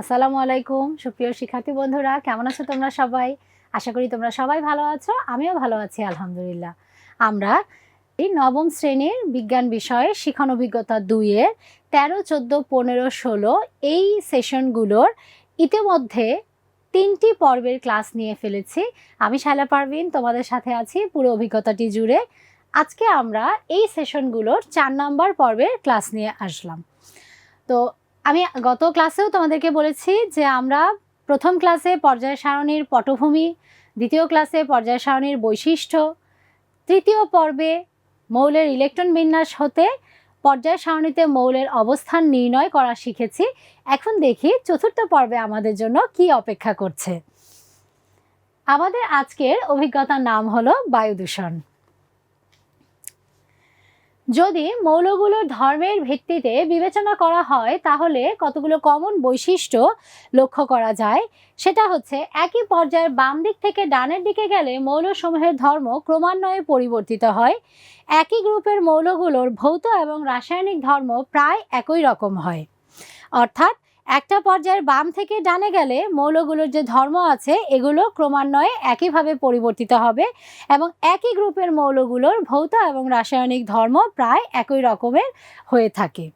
আসসালামু আলাইকুম, সুপ্রিয় শিক্ষার্থী বন্ধুরা, কেমন আছো তোমরা সবাই? আশা করি তোমরা সবাই ভালো আছো, আমিও ভালো আছি, আলহামদুলিল্লাহ। আমরা এই নবম শ্রেণির বিজ্ঞান বিষয়ে শিখন অভিজ্ঞতা দুইয়ের তেরো, চোদ্দ, পনেরো, ষোলো এই সেশনগুলোর ইতিমধ্যে তিনটি পর্বের ক্লাস নিয়ে ফেলেছি। আমি শালা পারভিন, তোমাদের সাথে আছি, পুরো অভিজ্ঞতাটি জুড়ে। আজকে আমরা এই সেশনগুলোর চার নাম্বার পর্বের ক্লাস নিয়ে আসলাম। তো আমি গত ক্লাসেও তোমাদেরকে বলেছি যে আমরা প্রথম ক্লাসে পর্যায় সারণীর পটভূমি, দ্বিতীয় ক্লাসে পর্যায় সারণীর বৈশিষ্ট্য, তৃতীয় পর্বে মৌলের ইলেকট্রন বিন্যাস হতে পর্যায় সারণীতে মৌলের অবস্থান নির্ণয় করা শিখেছি। এখন দেখি চতুর্থ পর্বে আমাদের জন্য কি অপেক্ষা করছে। আমাদের আজকের অভিজ্ঞতার নাম হলো বায়ু দূষণ যদি মৌলগুলোর ধর্মের ভিত্তিতে বিবেচনা করা হয়, তাহলে কতগুলো কমন বৈশিষ্ট্য লক্ষ্য করা যায়? সেটা হচ্ছে, একই পর্যায়ের বাম দিক থেকে ডানের দিকে গেলে মৌলসমূহের ধর্ম ক্রমান্বয়ে পরিবর্তিত হয়। একই গ্রুপের মৌলগুলোর ভৌত এবং রাসায়নিক ধর্ম প্রায় একই রকম হয়। অর্থাৎ একটা পর্যায়ের বাম থেকে ডানে গেলে মৌলগুলোর যে ধর্ম আছে, এগুলো ক্রমান্বয়ে একইভাবে পরিবর্তিত হবে এবং একই গ্রুপের মৌলগুলোর ভৌত এবং রাসায়নিক ধর্ম প্রায় একই রকমের হয়ে থাকে।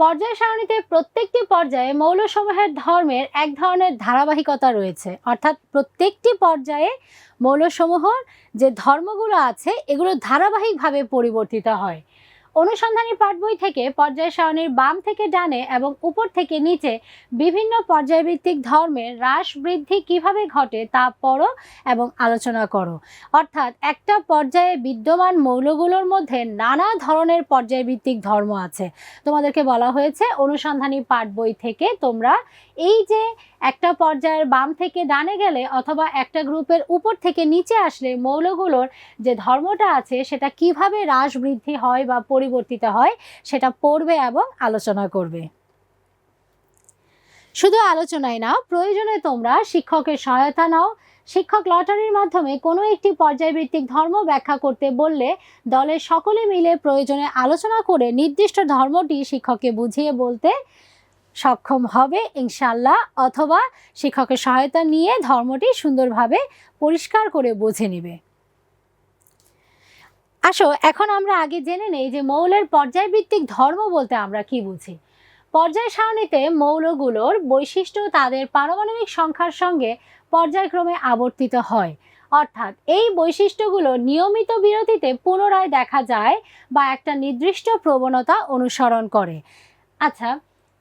পর্যায় সারণীতে প্রত্যেকটি পর্যায়ে মৌলসমূহের ধর্মের এক ধরনের ধারাবাহিকতা রয়েছে। অর্থাৎ প্রত্যেকটি পর্যায়ে মৌলসমূহর যে ধর্মগুলো আছে, এগুলো ধারাবাহিকভাবে পরিবর্তিত হয়। অনুসন্ধানী পাঠ বই থেকে পর্যায় সারণীর বাম থেকে ডানে এবং উপর থেকে নিচে বিভিন্ন পর্যায়ভিত্তিক ধর্মের হ্রাস বৃদ্ধি কীভাবে ঘটে তা পড়ো এবং আলোচনা করো। অর্থাৎ একটা পর্যায়ে বিদ্যমান মৌলগুলোর মধ্যে নানা ধরনের পর্যায়ভিত্তিক ধর্ম আছে। তোমাদেরকে বলা হয়েছে অনুসন্ধানী পাঠ বই থেকে তোমরা এই যে একটা পর্যায়ের বাম থেকে ডানে গেলে অথবা একটা গ্রুপের উপর থেকে নিচে আসলে মৌলগুলোর যে ধর্মটা আছে, সেটা কীভাবে হ্রাস বৃদ্ধি হয় বা পরিবর্তিত হয়, সেটা পড়বে এবং আলোচনা করবে। শুধু আলোচনায় নাও প্রয়োজনে তোমরা শিক্ষকের সহায়তা নাও। শিক্ষক লটারির মাধ্যমে কোনো একটি পর্যায়ভিত্তিক ধর্ম ব্যাখ্যা করতে বললে দলের সকলে মিলে প্রয়োজনে আলোচনা করে নির্দিষ্ট ধর্মটি শিক্ষককে বুঝিয়ে বলতে সক্ষম হবে ইনশাল্লাহ অথবা শিক্ষকের সহায়তা নিয়ে ধর্মটি সুন্দরভাবে পরিষ্কার করে বুঝে নেবে। আসো, এখন আমরা আগে জেনে নেই যে মৌলের পর্যায়ভিত্তিক ধর্ম বলতে আমরা কি বুঝি। পর্যায় সারণীতে মৌলগুলোর বৈশিষ্ট্য তাদের পারমাণবিক সংখ্যার সঙ্গে পর্যায়ক্রমে আবর্তিত হয়। অর্থাৎ এই বৈশিষ্ট্যগুলো নিয়মিত বিরতিতে পুনরায় দেখা যায় বা একটা নির্দিষ্ট প্রবণতা অনুসরণ করে। আচ্ছা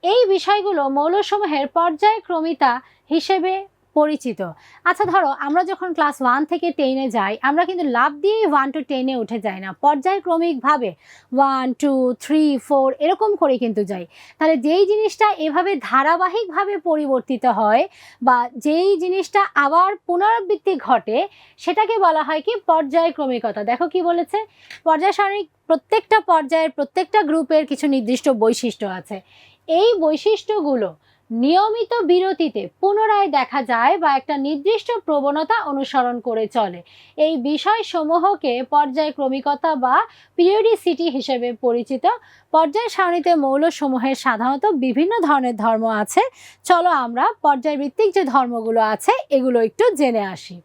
এই বিষয়গুলো মৌলসমূহের পর্যায়ক্রমিতা হিসেবে পরিচিত। আচ্ছা ধরো, আমরা যখন ক্লাস ওয়ান থেকে টেনে যাই, আমরা কিন্তু লাভ দিয়েই ওয়ান টু টেনে উঠে যাই না। পর্যায়ক্রমিকভাবে ওয়ান টু থ্রি ফোর এরকম করে কিন্তু যাই। তাহলে যেই জিনিসটা এভাবে ধারাবাহিকভাবে পরিবর্তিত হয় বা যেই জিনিসটা আবার পুনরাবৃত্তি ঘটে, সেটাকে বলা হয় কি? পর্যায়ক্রমিকতা। দেখো কি বলেছে? পর্যায় সারণী প্রত্যেকটা পর্যায়ের প্রত্যেকটা গ্রুপের কিছু নির্দিষ্ট বৈশিষ্ট্য আছে। এই বৈশিষ্ট্যগুলো নিয়মিত বিরতিতে পুনরায় দেখা যায় বা একটা নির্দিষ্ট প্রবণতা অনুসরণ করে চলে। এই বিষয়সমূহকে পর্যায়ক্রমিকতা বা পিরিয়ডিসিটি হিসেবে পরিচিত। পর্যায় সারণীতে মৌলসমূহের সাধারণত বিভিন্ন ধরনের ধর্ম আছে। চলো আমরা পর্যায়ভিত্তিক যে ধর্মগুলো আছে, এগুলো একটু জেনে আসি।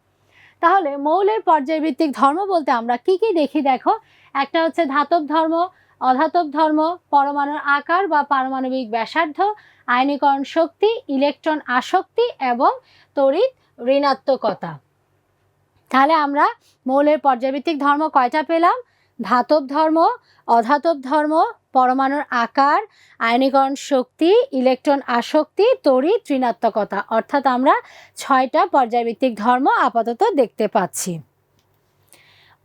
তাহলে মৌলের পর্যায়ভিত্তিক ধর্ম বলতে আমরা কি কি দেখি দেখো? একটা হচ্ছে ধাতব ধর্ম অধাতব ধর্ম, পরমাণুর আকার বা পারমাণবিক ব্যাসার্ধ আয়নীকরণ শক্তি, ইলেকট্রন আসক্তি এবং তড়িৎ ঋণাত্মকতা। তাহলে আমরা মৌলের পর্যায়ভিত্তিক ধর্ম কয়টা পেলাম? ধাতব ধর্ম, অধাতব ধর্ম, পরমাণুর আকার আয়নীকরণ শক্তি, ইলেকট্রন আসক্তি, তড়িৎ ঋণাত্মকতা। অর্থাৎ আমরা ছয়টা পর্যায়ভিত্তিক ধর্ম আপাতত দেখতে পাচ্ছি।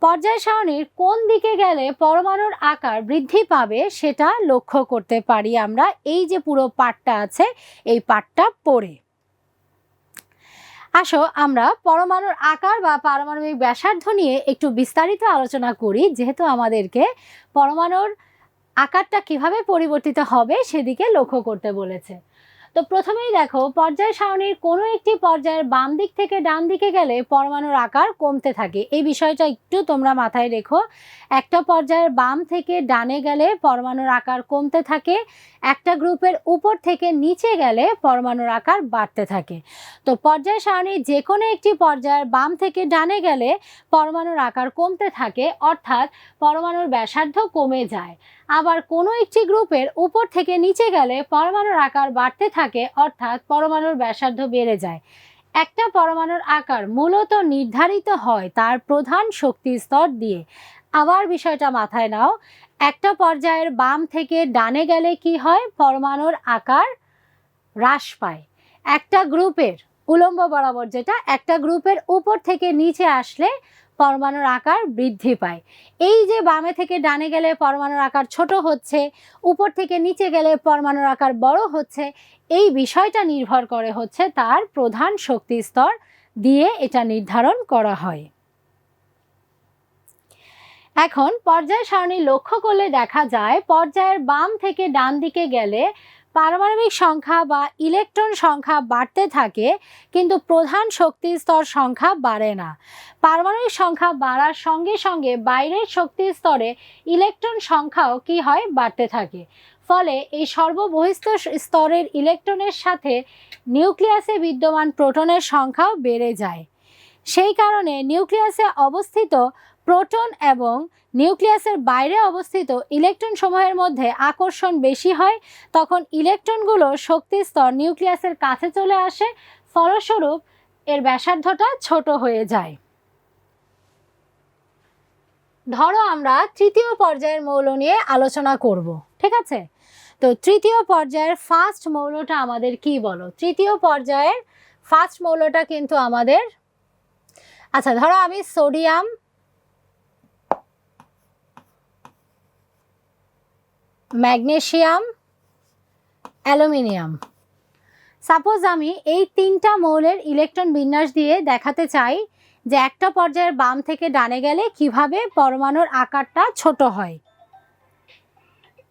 পর্যায় সারণীর কোন দিকে গেলে পরমাণুর আকার বৃদ্ধি পাবে সেটা লক্ষ্য করতে পারি আমরা। এই যে পুরো পাঠটা আছে, এই পাঠটা পড়ে। আসো, আমরা পরমাণুর আকার বা পারমাণবিক ব্যাসার্ধ নিয়ে একটু বিস্তারিত আলোচনা করি। যেহেতু আমাদেরকে পরমাণুর আকারটা কীভাবে পরিবর্তিত হবে সেদিকে লক্ষ্য করতে বলেছে। তো প্রথমেই দেখো, পর্যায় সারণীর কোনো একটি পর্যায়ের বাম দিক থেকে ডান দিকে গেলে পরমাণুর আকার কমতে থাকে। এই বিষয়টা একটু তোমরা মাথায় রেখো। একটা পর্যায়ের বাম থেকে ডানে গেলে পরমাণুর আকার কমতে থাকে, একটা গ্রুপের উপর থেকে নিচে গেলে পরমাণুর আকার বাড়তে থাকে। তো পর্যায় সারণীর যে কোনো একটি পর্যায়ের বাম থেকে ডানে গেলে পরমাণুর আকার কমতে থাকে, অর্থাৎ পরমাণুর ব্যাসার্ধ কমে যায়। আবার কোনো একটি গ্রুপের উপর থেকে নিচে গেলে পরমাণুর আকার বাড়তে থাকে, অর্থাৎ পরমাণুর ব্যাসার্ধ বেড়ে যায়। একটা পরমাণুর আকার মূলত নির্ধারিত হয় তার প্রধান শক্তি স্তর দিয়ে। আবার বিষয়টা মাথায় নাও, একটা পর্যায়ের বাম থেকে ডানে গেলে কি হয়? পরমাণুর আকার হ্রাস পায়। একটা গ্রুপের উলম্ব বরাবর যেটা, একটা গ্রুপের উপর থেকে নিচে আসলে পরমাণুর আকার বৃদ্ধি পায়। এই যে বামে থেকে ডানে গেলে পরমাণুর আকার ছোট হচ্ছে, উপর থেকে নিচে গেলে পরমাণুর আকার বড় হচ্ছে, এই বিষয়টা নির্ভর করে হচ্ছে তার প্রধান শক্তি স্তর দিয়ে এটা নির্ধারণ করা হয়। এখন পর্যায় সারণী লক্ষ্য করলে দেখা যায়, পর্যায়ের বাম থেকে ডান দিকে গেলে পারমাণবিক সংখ্যা বা ইলেকট্রন সংখ্যা বাড়তে থাকে, কিন্তু প্রধান শক্তি স্তর সংখ্যা বাড়ে না। পারমাণবিক সংখ্যা বাড়ার সঙ্গে সঙ্গে বাইরের শক্তি স্তরে ইলেকট্রন সংখ্যাও কি হয়, বাড়তে থাকে। ফলে এই সর্ববহিস্থ স্তরের ইলেকট্রনের সাথে নিউক্লিয়াসে বিদ্যমান প্রোটনের সংখ্যাও বেড়ে যায়। সেই কারণে নিউক্লিয়াসে অবস্থিত প্রোটন এবং নিউক্লিয়াসের বাইরে অবস্থিত ইলেকট্রন সমূহের মধ্যে আকর্ষণ বেশি হয়, তখন ইলেকট্রনগুলো শক্তি স্তর নিউক্লিয়াসের কাছে চলে আসে, ফলস্বরূপ এর ব্যাসার্ধটা ছোট হয়ে যায়। ধরো আমরা তৃতীয় পর্যায়ের মৌল নিয়ে আলোচনা করব, ঠিক আছে? তো তৃতীয় পর্যায়ের ফার্স্ট মৌলটা আমাদের কি বলো? তৃতীয় পর্যায়ের ফার্স্ট মৌলটা কিন্তু আমাদের আচ্ছা ধরো আমি সোডিয়াম ম্যাগনেশিয়াম, অ্যালুমিনিয়াম। সাপোজ আমি এই তিনটা মৌলের ইলেকট্রন বিন্যাস দিয়ে দেখাতে চাই যে একটা পর্যায়ের বাম থেকে ডানে গেলে কীভাবে পরমাণুর আকারটা ছোট হয়।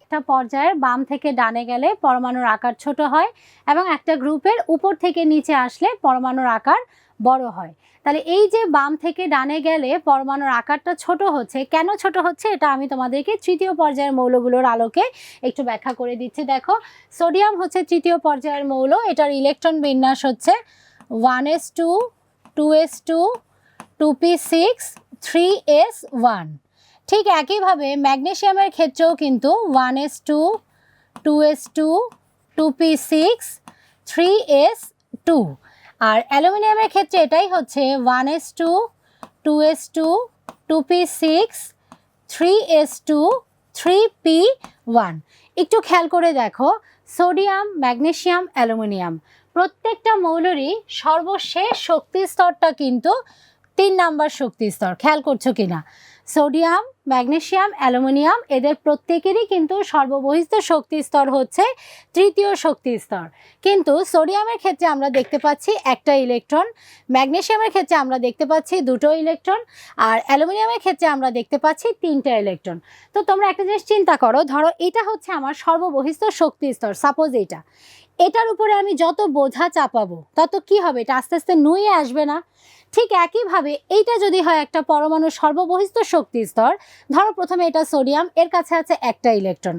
একটা পর্যায়ের বাম থেকে ডানে গেলে পরমাণুর আকার ছোট হয় এবং একটা গ্রুপের উপর থেকে নিচে আসলে পরমাণুর আকার বড় হয়। তাহলে এই যে বাম থেকে ডানে গেলে পরমাণুর আকারটা ছোট হচ্ছে, কেন ছোট হচ্ছে এটা আমি তোমাদেরকে তৃতীয় পর্যায়ের মৌলগুলোর আলোকে একটু ব্যাখ্যা করে দিচ্ছি। দেখো, সোডিয়াম হচ্ছে তৃতীয় পর্যায়ের মৌল, এটার ইলেকট্রন বিন্যাস হচ্ছে one S two two S two two P six, three S one. ঠিক একইভাবে ম্যাগনেশিয়ামের ক্ষেত্রেও কিন্তু one S two two S two two P six, three S two. আর অ্যালুমিনিয়ামের ক্ষেত্রে এটাই হচ্ছে one S two two S two two P six three S two three P one একটু খেয়াল করে দেখো, সোডিয়াম ম্যাগনেশিয়াম অ্যালুমিনিয়াম। প্রত্যেকটা মৌলেরই সর্বশেষ শক্তি স্তরটা কিন্তু তিন নাম্বার শক্তি স্তর। খেয়াল করছ কিনা? সোডিয়াম ম্যাগনেশিয়াম অ্যালুমিনিয়াম এদের প্রত্যেকেরই কিন্তু সর্ববহিস্থ শক্তি স্তর হচ্ছে তৃতীয় শক্তি স্তর। কিন্তু সোডিয়ামের ক্ষেত্রে আমরা দেখতে পাচ্ছি একটা ইলেকট্রন ম্যাগনেশিয়ামের ক্ষেত্রে আমরা দেখতে পাচ্ছি দুটো ইলেকট্রন, আর অ্যালুমিনিয়ামের ক্ষেত্রে আমরা দেখতে পাচ্ছি তিনটা ইলেকট্রন। তো তোমরা একটা জিনিস চিন্তা করো, ধরো এটা হচ্ছে আমার সর্ববহিস্থ শক্তি স্তর, সাপোজ এটা। এটার উপরে আমি যত বোঝা চাপাবো, তত কি হবে? এটা আস্তে আস্তে নুয়ে আসবে না। ঠিক একইভাবে এইটা যদি হয় একটা পরমাণুর সর্ববহিস্থ শক্তি স্তর, ধরো প্রথমে এটা সোডিয়াম, এর কাছে আছে একটা ইলেকট্রন।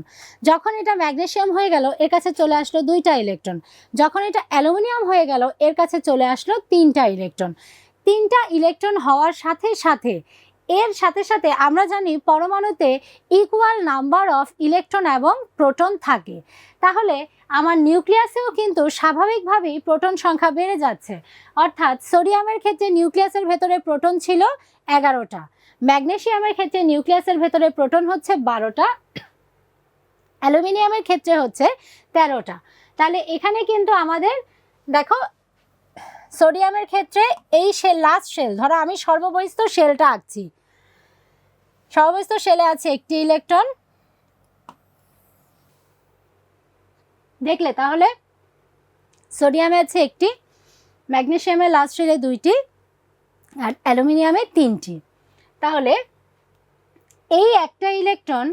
যখন এটা ম্যাগনেশিয়াম হয়ে গেল, এর কাছে চলে আসলো দুইটা ইলেকট্রন। যখন এটা অ্যালুমিনিয়াম হয়ে গেল, এর কাছে চলে আসলো তিনটা ইলেকট্রন। তিনটা ইলেকট্রন হওয়ার সাথে সাথে এর সাথে সাথে আমরা জানি পরমাণুতে ইকুয়াল নাম্বার অফ ইলেকট্রন এবং প্রোটন থাকে। তাহলে আমার নিউক্লিয়াসেও কিন্তু স্বাভাবিকভাবেই প্রোটন সংখ্যা বেড়ে যাচ্ছে। অর্থাৎ সোডিয়ামের ক্ষেত্রে নিউক্লিয়াসের ভেতরে প্রোটন ছিল এগারোটা ম্যাগনেশিয়ামের ক্ষেত্রে নিউক্লিয়াসের ভেতরে প্রোটন হচ্ছে বারোটা, অ্যালুমিনিয়ামের ক্ষেত্রে হচ্ছে তেরোটা। তাহলে এখানে কিন্তু আমাদের, দেখো সোডিয়ামের ক্ষেত্রে এই শেল লাস্ট শেল ধরো আমি সর্ববহিস্থ শেলটা আঁকছি। সর্ববহিস্থ শেলে আছে একটি ইলেকট্রন। দেখলে তাহলে? সোডিয়ামে আছে একটি ম্যাগনেশিয়ামের লাস্ট শেলে দুইটি, আর অ্যালুমিনিয়ামে তিনটি। তাহলে এই একটা ইলেকট্রন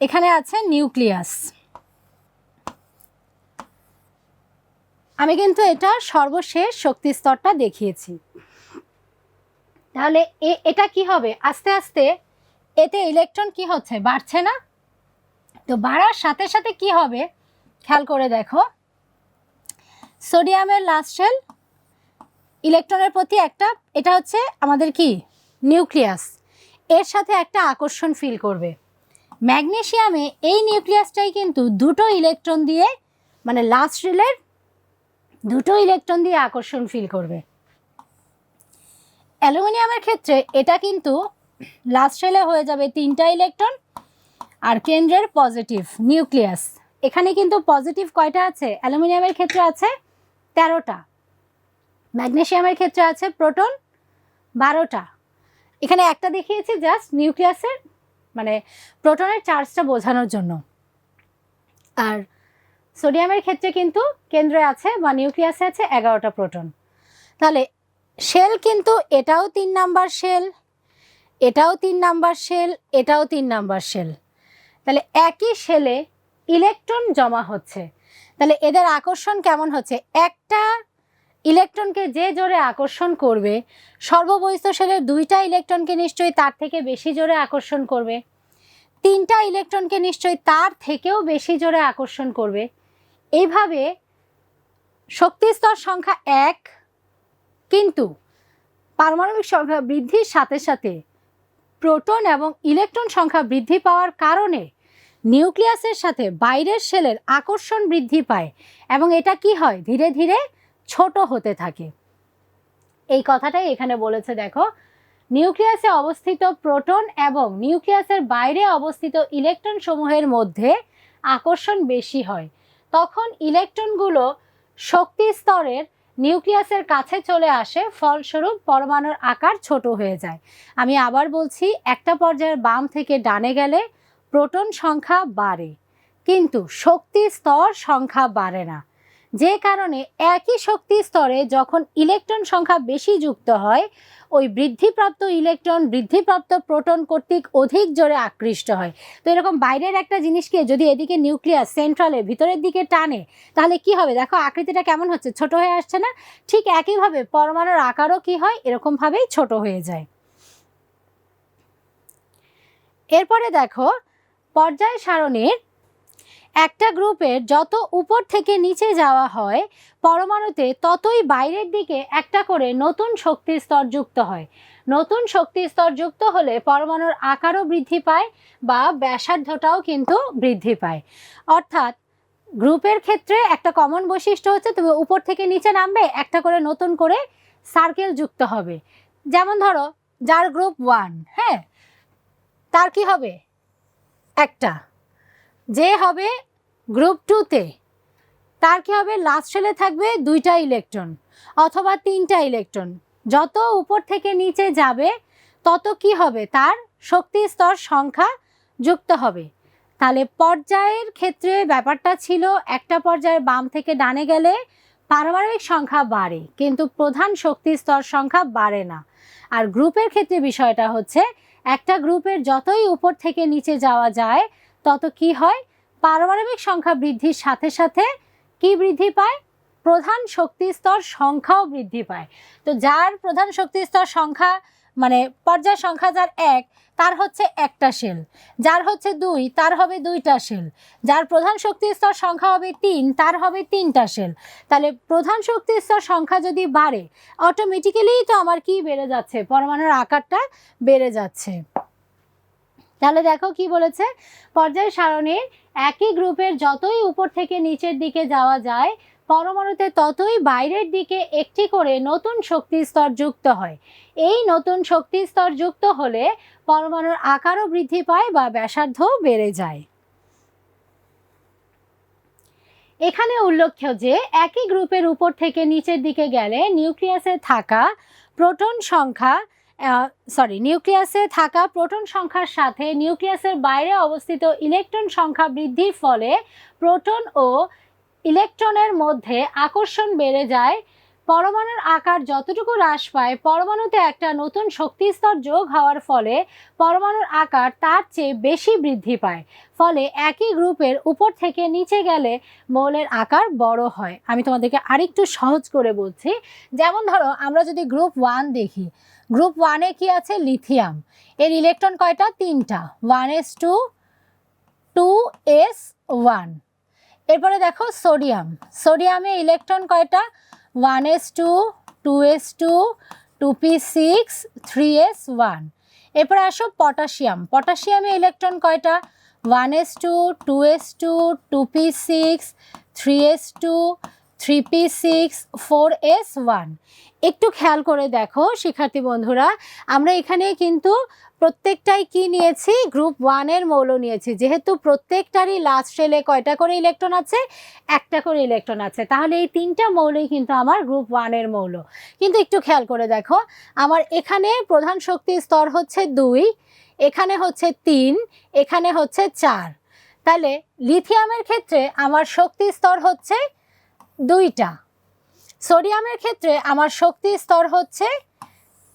এখানে আছে নিউক্লিয়াস। আমি কিন্তু এটা সর্বশেষ শক্তি স্তরটা দেখিয়েছি। তাহলে এটা কি হবে? আস্তে আস্তে এতে ইলেকট্রন কি হচ্ছে? বাড়ছে না? তো বাড়ার সাথে সাথে কি হবে? খেয়াল করে দেখো। সোডিয়ামের লাস্ট শেল ইলেকট্রনের প্রতি একটা, এটা হচ্ছে আমাদের কি? নিউক্লিয়াস এর সাথে একটা আকর্ষণ ফিল করবে। ম্যাগনেসিয়ামে এই নিউক্লিয়াসটাই কিন্তু দুটো ইলেকট্রন দিয়ে মানে লাস্ট রেলের দুটো ইলেকট্রন দিয়ে আকর্ষণ ফিল করবে। অ্যালুমিনিয়ামের ক্ষেত্রে এটা কিন্তু লাস্ট রেলে হয়ে যাবে তিনটা ইলেকট্রন আর কেন্দ্রের পজিটিভ নিউক্লিয়াস এখানে কিন্তু পজিটিভ কয়টা আছে? অ্যালুমিনিয়ামের ক্ষেত্রে আছে তেরোটা। ম্যাগনেসিয়ামের ক্ষেত্রে আছে প্রোটন বারোটা। এখানে একটা দেখিয়েছি জাস্ট নিউক্লিয়াসের মানে প্রোটনের চার্জটা বোঝানোর জন্য। আর সোডিয়ামের ক্ষেত্রে কিন্তু কেন্দ্রে আছে বা নিউক্লিয়াসে আছে এগারোটা প্রোটন। তাহলে শেল কিন্তু এটাও তিন নাম্বার শেল, এটাও তিন নাম্বার শেল, এটাও তিন নাম্বার শেল। তাহলে একই শেলে ইলেকট্রন জমা হচ্ছে। তাহলে এদের আকর্ষণ কেমন হচ্ছে? একটা ইলেকট্রনকে যে জোরে আকর্ষণ করবে, সর্ববহিস্থ শেলের দুইটা ইলেকট্রনকে নিশ্চয়ই তার থেকে বেশি জোরে আকর্ষণ করবে, তিনটা ইলেকট্রনকে নিশ্চয়ই তার থেকেও বেশি জোরে আকর্ষণ করবে। এইভাবে শক্তিস্তর সংখ্যা এক কিন্তু পারমাণবিক সংখ্যা বৃদ্ধির সাথে সাথে প্রোটন এবং ইলেকট্রন সংখ্যা বৃদ্ধি পাওয়ার কারণে নিউক্লিয়াসের সাথে বাইরের সেলের আকর্ষণ বৃদ্ধি পায় এবং এটা কি হয়? ধীরে ধীরে ছোট হতে থাকে। এই কথাটাই এখানে বলেছে, দেখো, নিউক্লিয়াসে অবস্থিত প্রোটন এবং নিউক্লিয়াসের বাইরে অবস্থিত ইলেকট্রন সমূহের মধ্যে আকর্ষণ বেশি হয়। তখন ইলেকট্রনগুলো শক্তি স্তরের নিউক্লিয়াসের কাছে চলে আসে, ফলস্বরূপ পরমাণুর আকার ছোট হয়ে যায়। আমি আবার বলছি, একটা পর্যায়ের বাম থেকে ডানে গেলে প্রোটন সংখ্যা বাড়ে, কিন্তু শক্তি স্তর সংখ্যা বাড়ে না। যে কারণে একই শক্তি স্তরে যখন ইলেকট্রন সংখ্যা বেশি যুক্ত হয়, ওই বৃদ্ধিপ্রাপ্ত ইলেকট্রন, বৃদ্ধিপ্রাপ্ত প্রোটন কর্তৃক অধিক জোরে আকৃষ্ট হয়। তো এরকম বাইরের একটা জিনিসকে যদি এদিকে নিউক্লিয়াস সেন্ট্রালে ভিতরের দিকে টানে, তাহলে কি হবে? দেখো, আকৃতিটা কেমন হচ্ছে? ছোট হয়ে আসছে না? ঠিক একইভাবে পরমাণুর আকারও কি হয়? এরকমভাবেই ছোট হয়ে যায়। এরপরে দেখো, পর্যায় সারণীর একটা গ্রুপের যত উপর থেকে নিচে যাওয়া হয়, পরমাণুতে ততই বাইরের দিকে একটা করে নতুন শক্তি স্তর যুক্ত হয়। নতুন শক্তি স্তর যুক্ত হলে পরমাণুর আকারও বৃদ্ধি পায় বা ব্যাসার্ধটাও কিন্তু বৃদ্ধি পায়। অর্থাৎ গ্রুপের ক্ষেত্রে একটা কমন বৈশিষ্ট্য হচ্ছে তুমি উপর থেকে নিচে নামবে, একটা করে নতুন করে সার্কেল যুক্ত হবে। যেমন ধরো, যার গ্রুপ ওয়ান হ্যাঁ? তার কি হবে? একটা। যে হবে গ্রুপ টুতে তার কি হবে? লাস্ট সেলে থাকবে দুইটা ইলেকট্রন অথবা তিনটা ইলেকট্রন যত উপর থেকে নিচে যাবে, তত কি হবে? তার শক্তি স্তর সংখ্যা যুক্ত হবে। তাহলে পর্যায়ের ক্ষেত্রে ব্যাপারটা ছিল, একটা পর্যায়ের বাম থেকে ডানে গেলে পারমাণবিক সংখ্যা বাড়ে, কিন্তু প্রধান শক্তি স্তর সংখ্যা বাড়ে না। আর গ্রুপের ক্ষেত্রে বিষয়টা হচ্ছে, একটা গ্রুপের যতই উপর থেকে নিচে যাওয়া যায় তত কি হয়? পারমাণবিক সংখ্যা বৃদ্ধির সাথে সাথে কি বৃদ্ধি পায়? প্রধান শক্তি স্তর সংখ্যাও বৃদ্ধি পায়। তো যার প্রধান শক্তি স্তর সংখ্যা মানে পর্যায় সংখ্যা যার এক, তার হচ্ছে একটা সেল। যার হচ্ছে দুই, তার হবে দুইটা সেল। যার প্রধান শক্তি স্তর সংখ্যা হবে তিন, তার হবে তিনটা সেল। তাহলে প্রধান শক্তি স্তর সংখ্যা যদি বাড়ে অটোমেটিক্যালিই তো আমার কি বেড়ে যাচ্ছে? পরমাণুর আকারটা বেড়ে যাচ্ছে। তাহলে দেখো কি বলেছে? পর্যায় সারণীর একই গ্রুপের যতই উপর থেকে নিচের দিকে যাওয়া যায়, পরমাণুতে ততই বাইরের দিকে একটি করে নতুন শক্তি স্তর যুক্ত হয়। এই নতুন শক্তি স্তর যুক্ত হলে পরমাণুর আকারও বৃদ্ধি পায় বা ব্যাসার্ধও বেড়ে যায়। এখানে উল্লেখ্য যে, একই গ্রুপের উপর থেকে নিচের দিকে গেলে নিউক্লিয়াসে থাকা প্রোটন সংখ্যা সরি নিউক্লিয়াসে থাকা প্রোটন সংখ্যার সাথে নিউক্লিয়াসের বাইরে অবস্থিত ইলেকট্রন সংখ্যা বৃদ্ধির ফলে প্রোটন ও ইলেকট্রনের মধ্যে আকর্ষণ বেড়ে যায়। পরমাণুর আকার যতটুকু হ্রাস পায়, পরমাণুতে একটা নতুন শক্তি স্তর যোগ হওয়ার ফলে পরমাণুর আকার তার চেয়ে বেশি বৃদ্ধি পায়। ফলে একই গ্রুপের উপর থেকে নিচে গেলে মৌলের আকার বড় হয়। আমি তোমাদেরকে আরেকটু সহজ করে বলছি। যেমন ধরো, আমরা যদি গ্রুপ ওয়ান দেখি গ্রুপ ওয়ানে কি আছে? লিথিয়াম। এর ইলেকট্রন কয়টা? তিনটা। One S two two S one. এরপরে দেখো সোডিয়াম। সোডিয়ামে ইলেকট্রন কয়টা? One S two two S two two P six, three S one. এরপরে আসো পটাশিয়াম। পটাশিয়ামে ইলেকট্রন কয়টা? One S two two S two two P six, three S two three P six four S one একটু খেয়াল করে দেখো, শিক্ষার্থী বন্ধুরা, আমরা এখানে কিন্তু প্রত্যেকটাই কি নিয়েছি? গ্রুপ ওয়ানের মৌল নিয়েছি। যেহেতু প্রত্যেকটারই লাস্ট শেলে কয়টা করে ইলেকট্রন আছে? একটা করে ইলেকট্রন আছে। তাহলে এই তিনটা মৌলই কিন্তু আমার গ্রুপ ওয়ানের মৌল। কিন্তু একটু খেয়াল করে দেখো, আমার এখানে প্রধান শক্তি স্তর হচ্ছে দুই, এখানে হচ্ছে তিন, এখানে হচ্ছে চার। তাহলে লিথিয়ামের ক্ষেত্রে আমার শক্তি স্তর হচ্ছে দুইটা। সোডিয়ামের ক্ষেত্রে আমার শক্তি স্তর হচ্ছে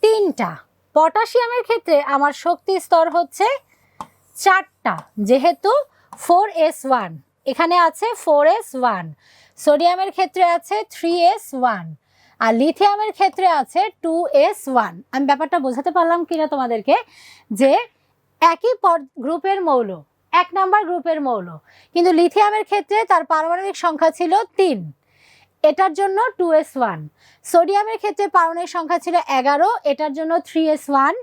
তিনটা। পটাশিয়ামের ক্ষেত্রে আমার শক্তি স্তর হচ্ছে চারটা, যেহেতু ফোর এস ওয়ান। এখানে আছে ফোর এস ওয়ান। সোডিয়ামের ক্ষেত্রে আছে থ্রি এস ওয়ান। আর লিথিয়ামের ক্ষেত্রে আছে টু এস ওয়ান। আমি ব্যাপারটা বোঝাতে পারলাম কিনা তোমাদেরকে? যে একই গ্রুপের মৌল, এক নাম্বার গ্রুপের মৌল। কিন্তু লিথিয়ামের ক্ষেত্রে তার পারমাণবিক সংখ্যা ছিল তিন। এটার জন্য টু এস ওয়ান সোডিয়ামের ক্ষেত্রে পারমাণবিক সংখ্যা ছিল এগারো, এটার জন্য থ্রি এস ওয়ান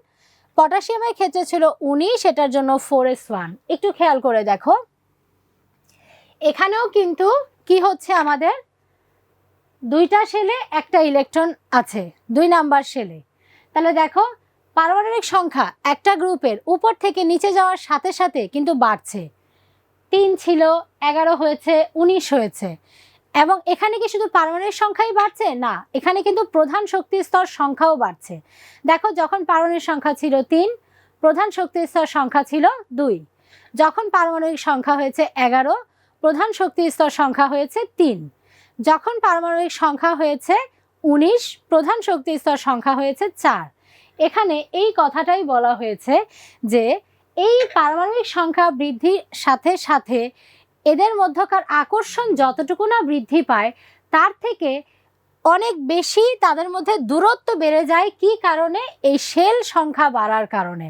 পটাশিয়ামের ক্ষেত্রে ছিল উনিশ, এটার জন্য ফোর এস ওয়ান একটু খেয়াল করে দেখো। এখানেও কিন্তু কি হচ্ছে আমাদের? দুইটা সেলে একটা ইলেকট্রন আছে, দুই নাম্বার সেলে তাহলে দেখো, পারমাণবিক সংখ্যা একটা গ্রুপের উপর থেকে নিচে যাওয়ার সাথে সাথে কিন্তু বাড়ছে। তিন ছিল, এগারো হয়েছে, উনিশ হয়েছে। এবং এখানে কি শুধু পারমাণবিক সংখ্যাই বাড়ছে? না, এখানে কিন্তু প্রধান শক্তি স্তর সংখ্যাও বাড়ছে। দেখো, যখন পারমাণবিক সংখ্যা ছিল তিন, প্রধান শক্তি স্তর সংখ্যা ছিল দুই। যখন পারমাণবিক সংখ্যা হয়েছে এগারো, প্রধান শক্তি স্তর সংখ্যা হয়েছে তিন। যখন পারমাণবিক সংখ্যা হয়েছে উনিশ, প্রধান শক্তি স্তর সংখ্যা হয়েছে চার। এখানে এই কথাটাই বলা হয়েছে যে, এই পারমাণবিক সংখ্যা বৃদ্ধির সাথে সাথে এদের মধ্যকার আকর্ষণ যতটুকু না বৃদ্ধি পায়, তার থেকে অনেক বেশি তাদের মধ্যে দূরত্ব বেড়ে যায় কি কারণে? এই শেল সংখ্যা বাড়ার কারণে।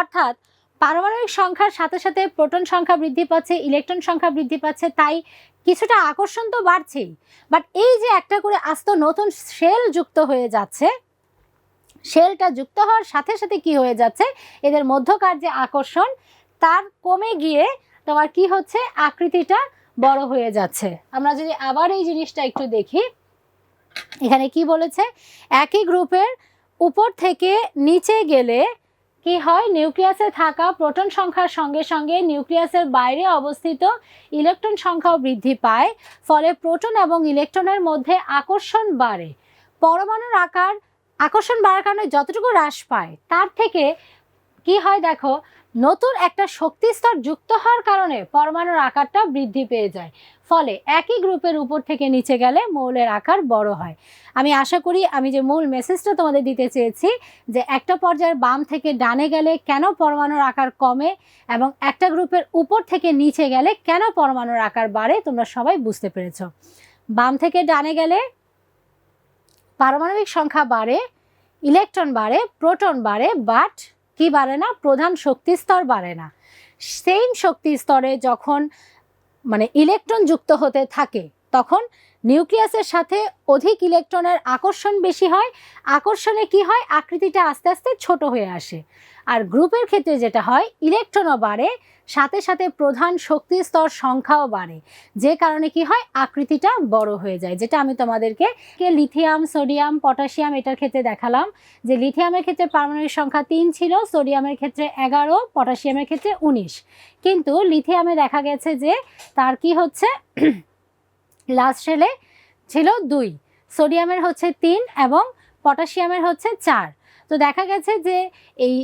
অর্থাৎ পারমাণবিক সংখ্যার সাথে সাথে প্রোটন সংখ্যা বৃদ্ধি পাচ্ছে, ইলেকট্রন সংখ্যা বৃদ্ধি পাচ্ছে, তাই কিছুটা আকর্ষণ তো বাড়ছেই। বাট এই যে একটা করে আস্ত নতুন শেল যুক্ত হয়ে যাচ্ছে, শেলটা যুক্ত হওয়ার সাথে সাথে কি হয়ে যাচ্ছে? এদের মধ্যকার যে আকর্ষণ, তার কমে গিয়ে তোমার কি হচ্ছে? আকৃতিটা বড় হয়ে যাচ্ছে। আমরা যদি আবার এই জিনিসটা একটু দেখি, এখানে কি বলেছে? একই গ্রুপের উপর থেকে নিচে গেলে কি হয়? নিউক্লিয়াসে থাকা প্রোটন সংখ্যার সঙ্গে সঙ্গে নিউক্লিয়াসের বাইরে অবস্থিত ইলেকট্রন সংখ্যাও বৃদ্ধি পায়, ফলে প্রোটন এবং ইলেকট্রনের মধ্যে আকর্ষণ বাড়ে। পরমাণুর আকার, আকর্ষণ বাড়ার কারণে যতটুকু হ্রাস পায়, তার থেকে কি হয় দেখো নতুন একটা শক্তি স্তর যুক্ত হওয়ার কারণে পরমাণুর আকারটা বৃদ্ধি পেয়ে যায়। ফলে একই গ্রুপের উপর থেকে নিচে গেলে মৌলের আকার বড় হয়। আমি আশা করি আমি যে মূল মেসেজটা তোমাদের দিতে চেয়েছি যে একটা পর্যায়ের বাম থেকে ডানে গেলে কেন পরমাণুর আকার কমে এবং একটা গ্রুপের উপর থেকে নিচে গেলে কেন পরমাণুর আকার বাড়ে তোমরা সবাই বুঝতে পেরেছ। বাম থেকে ডানে গেলে পারমাণবিক সংখ্যা বাড়ে, ইলেকট্রন বাড়ে, প্রোটন বাড়ে বাট কি বাড়ে না, প্রধান শক্তি স্তর বাড়ে না। সেম শক্তি স্তরে যখন মানে ইলেকট্রন যুক্ত হতে থাকে, তখন নিউক্লিয়াসের সাথে অধিক ইলেকট্রনের আকর্ষণ বেশি হয়, আকর্ষণে কি হয়? আকৃতিটা আস্তে আস্তে ছোট হয়ে আসে। আর গ্রুপের ক্ষেত্রে যেটা হয়, ইলেকট্রনও বাড়ে, সাথে সাথে প্রধান শক্তি স্তর সংখ্যাও বাড়ে। যে কারণে কি হয়? আকৃতিটা বড় হয়ে যায়। যেটা আমি তোমাদেরকে লিথিয়াম, সোডিয়াম, পটাশিয়াম এটার ক্ষেত্রে দেখালাম যে লিথিয়ামের ক্ষেত্রে পারমাণবিক সংখ্যা তিন ছিল, সোডিয়ামের ক্ষেত্রে এগারো, পটাশিয়ামের ক্ষেত্রে উনিশ। কিন্তু লিথিয়ামে দেখা গেছে যে তার কি হচ্ছে? লাস্ট রেলে ছিল দুই। সোডিয়ামের হচ্ছে তিন এবং পটাশিয়ামের হচ্ছে চার। তো দেখা গেছে যে এই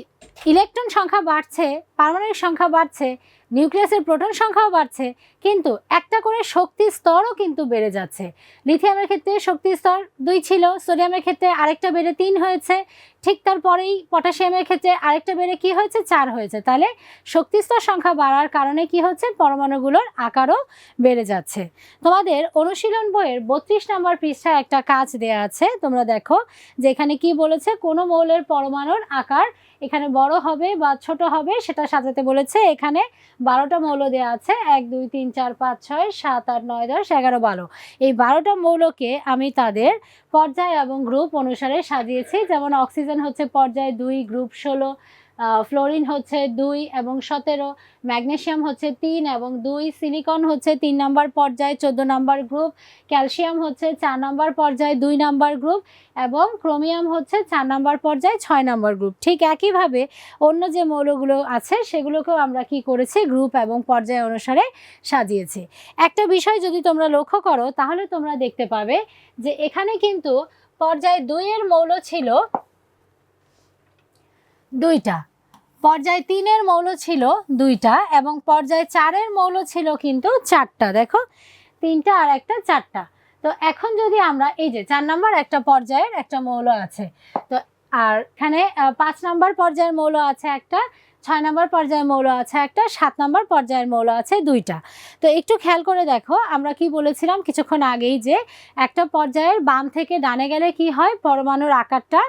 ইলেকট্রন সংখ্যা বাড়ছে পারমাণবিক সংখ্যা বাড়ছে নিউক্লিয়াসের প্রোটন সংখ্যাও বাড়ছে, কিন্তু একটা করে শক্তি স্তরও কিন্তু বেড়ে যাচ্ছে। লিথিয়ামের ক্ষেত্রে শক্তি স্তর দুই ছিল, সোডিয়ামের ক্ষেত্রে আরেকটা বেড়ে তিন হয়েছে, ঠিক তারপরেই পটাশিয়ামের ক্ষেত্রে আরেকটা বেড়ে কি হয়েছে? চার হয়েছে। তাহলে শক্তিস্তর সংখ্যা বাড়ার কারণে কি হচ্ছে? পরমাণুগুলোর আকারও বেড়ে যাচ্ছে। তোমাদের অনুশীলন বইয়ের বত্রিশ নম্বর পৃষ্ঠায় একটা কাজ দেয়া আছে, তোমরা দেখো, যেখানে কি বলেছে? কোনো মৌলের পরমাণুর আকার এখানে বড় হবে বা ছোট হবে সেটা সাজাতে বলেছে। এখানে বারোটা মৌল দেওয়া আছে। এক, দুই, তিন, চার, পাঁচ, ছয়, সাত, আট, নয়, দশ, এগারো, বারো। এই বারোটা মৌলকে আমি তাদের পর্যায় এবং গ্রুপ অনুসারে সাজিয়েছি। যেমন অক্সিজেন হচ্ছে পর্যায় দুই, গ্রুপ ষোলো ফ্লোরিন হচ্ছে দুই এবং সতেরো ম্যাগনেশিয়াম হচ্ছে তিন এবং দুই সিলিকন হচ্ছে তিন নম্বর পর্যায়ে চোদ্দ নম্বর গ্রুপ ক্যালসিয়াম হচ্ছে চার নম্বর পর্যায়ে দুই নম্বর গ্রুপ এবং ক্রোমিয়াম হচ্ছে চার নম্বর পর্যায়ে ছয় নম্বর গ্রুপ ঠিক একইভাবে অন্য যে মৌলগুলো আছে সেগুলোকেও আমরা কি করেছি? গ্রুপ এবং পর্যায় অনুসারে সাজিয়েছি। একটা বিষয় যদি তোমরা লক্ষ্য করো, তাহলে তোমরা দেখতে পাবে যে এখানে কিন্তু পর্যায় দুইয়ের মৌল ছিল দুইটা। পর্যায় তিনের মৌল ছিল দুইটা এবং পর্যায় চারের মৌল ছিল কিন্তু চারটা। দেখো, তিনটা আর একটা চারটা। তো এখন যদি আমরা এই যে চার নাম্বার একটা পর্যায়ের একটা মৌল আছে, তো আর এখানে পাঁচ নাম্বার পর্যায়ের মৌল আছে একটা, ছয় নম্বর পর্যায়ের মৌল আছে একটা, সাত নম্বর পর্যায়ের মৌল আছে দুইটা। তো একটু খেয়াল করে দেখো, আমরা কি বলেছিলাম কিছুক্ষণ আগেই যে একটা পর্যায়ের বাম থেকে ডানে গেলে কি হয়? পরমাণুর আকারটা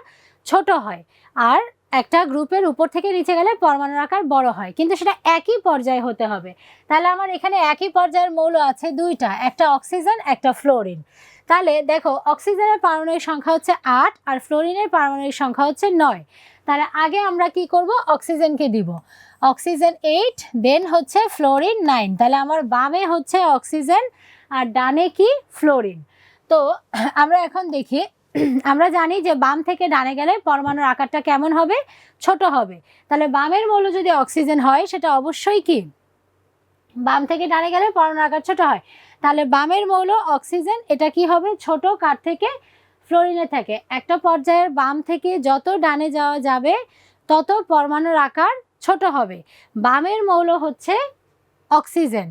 ছোট হয়। আর একটা গ্রুপের উপর থেকে নিচে গেলে পরমাণুর আকার বড় হয়, কিন্তু সেটা একই পর্যায়ে হতে হবে। তাহলে আমার এখানে একই পর্যায়ের মৌল আছে দুইটা, একটা অক্সিজেন, একটা ফ্লোরিন। তাহলে দেখো, অক্সিজেনের পারমাণবিক সংখ্যা হচ্ছে আট আর ফ্লোরিনের পারমাণবিক সংখ্যা হচ্ছে নয়। তাহলে আগে আমরা কি করব? অক্সিজেনকে দিব। অক্সিজেন এইট, দেন হচ্ছে ফ্লোরিন নাইন। তাহলে আমার বামে হচ্ছে অক্সিজেন আর ডানে কি? ফ্লোরিন। তো আমরা এখন দেখি আমরা জানি যে বাম থেকে ডানে গেলে পরমাণুর আকারটা কেমন হবে? ছোট হবে। তাহলে বামের মৌল যদি অক্সিজেন হয়, সেটা অবশ্যই কি? বাম থেকে ডানে গেলে পরমাণুর আকার ছোট হয়। তাহলে বামের মৌল অক্সিজেন, এটা কি হবে? ছোট কার থেকে? ফ্লোরিনে থাকে। একটা পর্যায়ের বাম থেকে যত ডানে যাওয়া যাবে, তত পরমাণুর আকার ছোট হবে। বামের মৌল হচ্ছে অক্সিজেন,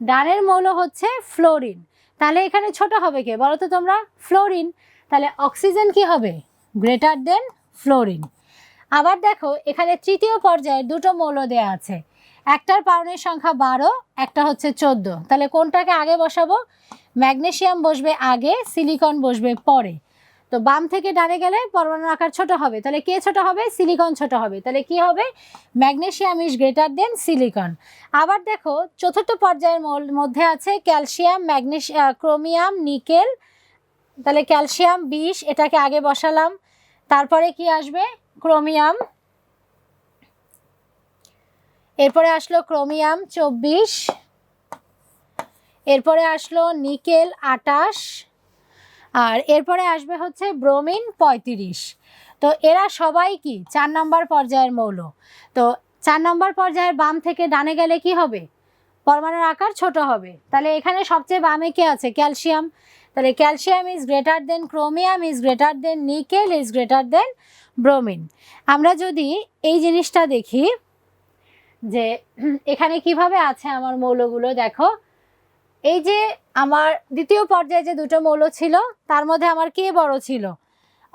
ডানের মৌল হচ্ছে ফ্লোরিন। তাহলে এখানে ছোট হবে কে? বলো তো তোমরা, ফ্লোরিন। তাহলে অক্সিজেন কি হবে? গ্রেটার দেন ফ্লোরিন আবার দেখো, এখানে তৃতীয় পর্যায়ে দুটো মৌল দেয়া আছে। একটার পারমাণবিক সংখ্যা বারো, একটা হচ্ছে চোদ্দ। তাহলে কোনটাকে আগে বসাবো? ম্যাগনেসিয়াম বসবে আগে, সিলিকন বসবে পরে। তো বাম থেকে ডানে গেলে পরমাণুর আকার ছোট হবে। তাহলে কে ছোট হবে? সিলিকন ছোট হবে। তাহলে কি হবে? Magnesium is greater than silicon আবার দেখো, চতুর্থ পর্যায়ের মধ্যে আছে ক্যালসিয়াম ম্যাগনেসিয়াম ক্রোমিয়াম, নিকেল তাহলে ক্যালসিয়াম বিষ, এটাকে আগে বসালাম। তারপরে কি আসবে? ক্রোমিয়াম। এরপরে আসলো ক্রোমিয়াম চব্বিশ। এরপরে আসলো নিকেল আটাশ। আর এরপরে আসবে হচ্ছে ব্রোমিন পঁয়ত্রিশ। তো এরা সবাই কি? চার নম্বর পর্যায়ের মৌল। তো চার নম্বর পর্যায়ের বাম থেকে ডানে গেলে কি হবে? পরমাণুর আকার ছোট হবে। তাহলে এখানে সবচেয়ে বামে কে আছে? ক্যালসিয়াম। তাহলে calcium is greater than chromium is greater than nickel is greater than bromine আমরা যদি এই জিনিসটা দেখি, যে এখানে কীভাবে আছে আমার মৌলগুলো, দেখো। এই যে আমার দ্বিতীয় পর্যায়ে যে দুটো মৌল ছিল, তার মধ্যে আমার কে বড় ছিল?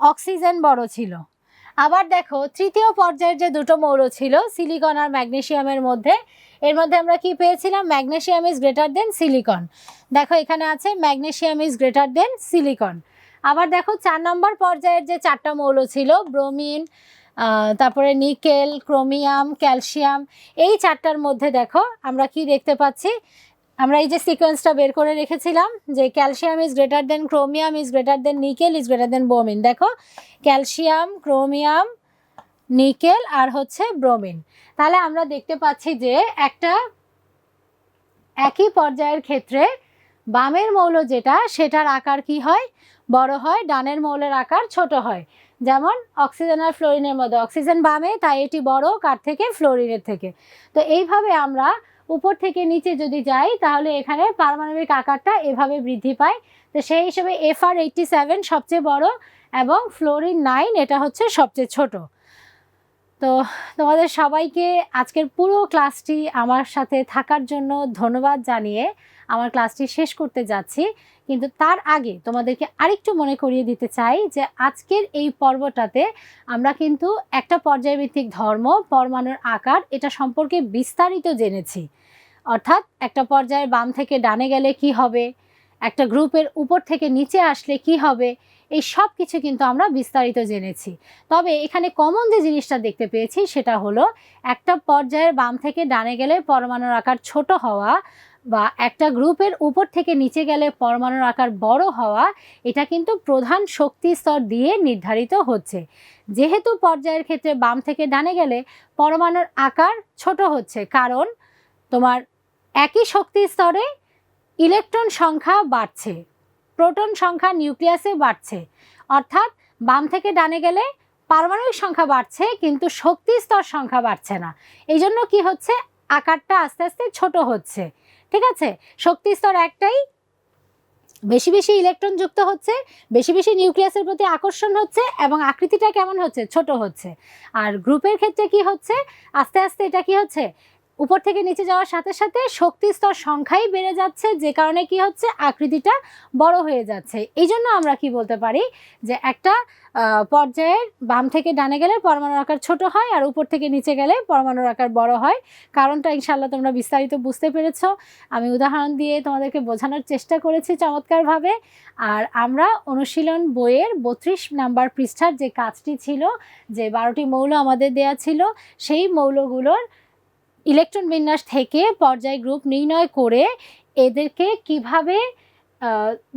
অক্সিজেন বড় ছিল। আবার দেখো, তৃতীয় পর্যায়ের যে দুটো মৌল ছিল সিলিকন আর ম্যাগনেসিয়ামের মধ্যে এর মধ্যে আমরা কি পেয়েছিলাম? Magnesium is greater than silicon দেখো, এখানে আছে magnesium is greater than silicon আবার দেখো, চার নম্বর পর্যায়ের যে চারটা মৌল ছিল ব্রোমিন তারপরে নিকেল ক্রোমিয়াম ক্যালসিয়াম এই চারটার মধ্যে দেখো, আমরা কি দেখতে পাচ্ছি? আমরা এই যে সিকোয়েন্সটা বের করে রেখেছিলাম, যে calcium is greater than chromium is greater than nickel is greater than bromine দেখো ক্যালসিয়াম ক্রোমিয়াম নিকেল আর হচ্ছে ব্রোমিন। তাহলে আমরা দেখতে পাচ্ছি যে একটা একই পর্যায়ের ক্ষেত্রে বামের মৌল যেটা, সেটার আকার কি হয়? বড় হয়, ডানের মৌলের আকার ছোট হয়। যেমন অক্সিজেন আর ফ্লোরিনের মধ্যে, অক্সিজেন বামে, তাই এটি বড়, কার থেকে? ফ্লোরিনের থেকে। তো এইভাবে আমরা উপর থেকে নিচে যদি যাই, তাহলে এখানে পারমাণবিক আকারটা এভাবে বৃদ্ধি পায়। তো সেই হিসেবে এফ আর এইটটি সেভেন সবচেয়ে বড় এবং ফ্লোরিন নাইন এটা হচ্ছে সবচেয়ে ছোট। তো তোমাদের সবাইকে আজকের পুরো ক্লাসটি আমার সাথে থাকার জন্য ধন্যবাদ জানিয়ে আমার ক্লাসটি শেষ করতে যাচ্ছি। কিন্তু তার আগে তোমাদেরকে আরেকটু মনে করিয়ে দিতে চাই যে আজকের এই পর্বটাতে আমরা কিন্তু একটা পর্যায়ভিত্তিক ধর্ম, পরমাণুর আকার, এটা সম্পর্কে বিস্তারিত জেনেছি। অর্থাৎ একটা পর্যায়ের বাম থেকে ডানে গেলে কি হবে? একটা গ্রুপের উপর থেকে নিচে আসলে কি হবে? এই সব কিছু কিন্তু আমরা বিস্তারিত জেনেছি। তবে এখানে কমন যে জিনিসটা দেখতে পেয়েছি সেটা হলো, একটা পর্যায়ের বাম থেকে ডানে গেলে পরমাণুর আকার ছোট হওয়া বা একটা গ্রুপের উপর থেকে নিচে গেলে পরমাণুর আকার বড় হওয়া, এটা কিন্তু প্রধান শক্তি স্তর দিয়ে নির্ধারিত হচ্ছে। যেহেতু পর্যায়ের ক্ষেত্রে বাম থেকে ডানে গেলে পরমাণুর আকার ছোট হচ্ছে, কারণ তোমার একই শক্তি স্তরে ইলেকট্রন সংখ্যা বাড়ছে। প্রোটন সংখ্যা নিউক্লিয়াসে বাড়ছে। অর্থাৎ বাম থেকে ডানে গেলে পারমাণবিক সংখ্যা বাড়ছে, কিন্তু শক্তি স্তর সংখ্যা বাড়ছে না। এই জন্য কি হচ্ছে? আকারটা আস্তে আস্তে ছোট হচ্ছে। ঠিক আছে? শক্তি স্তর একটাই। বেশি বেশি ইলেকট্রন যুক্ত হচ্ছে, বেশি বেশি নিউক্লিয়াসের প্রতি আকর্ষণ হচ্ছে এবং আকৃতিটা কেমন হচ্ছে? ছোট হচ্ছে। আর গ্রুপের ক্ষেত্রে কি হচ্ছে? আস্তে আস্তে এটা কি হচ্ছে? উপর থেকে নিচে যাওয়ার সাথে সাথে শক্তি স্তর সংখ্যাই বেড়ে যাচ্ছে, যে কারণে কি হচ্ছে? আকৃতিটা বড় হয়ে যাচ্ছে। এই জন্য আমরা কি বলতে পারি যে একটা পর্যায়ের বাম থেকে ডানে গেলে পরমাণুর আকার ছোট হয় আর উপর থেকে নিচে গেলে পরমাণুর আকার বড় হয়। কারণটা ইনশাল্লাহ তোমরা বিস্তারিত বুঝতে পেরেছ। আমি উদাহরণ দিয়ে তোমাদেরকে বোঝানোর চেষ্টা করেছি চমৎকারভাবে। আর আমরা অনুশীলন বইয়ের বত্রিশ নাম্বার পৃষ্ঠার যে কাজটি ছিল, যে বারোটি মৌল আমাদের দেয়া ছিল, সেই মৌলগুলোর ইলেকট্রন বিন্যাস থেকে পর্যায় গ্রুপ নির্ণয় করে এদেরকে কীভাবে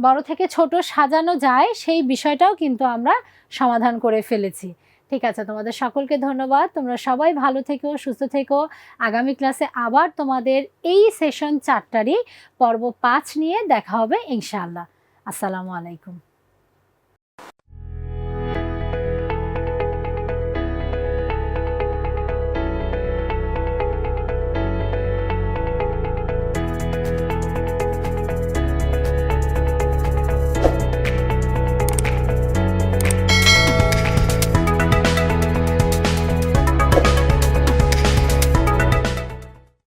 বড় থেকে ছোট সাজানো যায় সেই বিষয়টাও কিন্তু আমরা সমাধান করে ফেলেছি। ঠিক আছে, তোমাদের সকলকে ধন্যবাদ। তোমরা সবাই ভালো থেকো, সুস্থ থেকো। আগামী ক্লাসে আবার তোমাদের এই সেশন চারটারই পর্ব পাঁচ নিয়ে দেখা হবে, ইনশাআল্লাহ। আসসালামু আলাইকুম।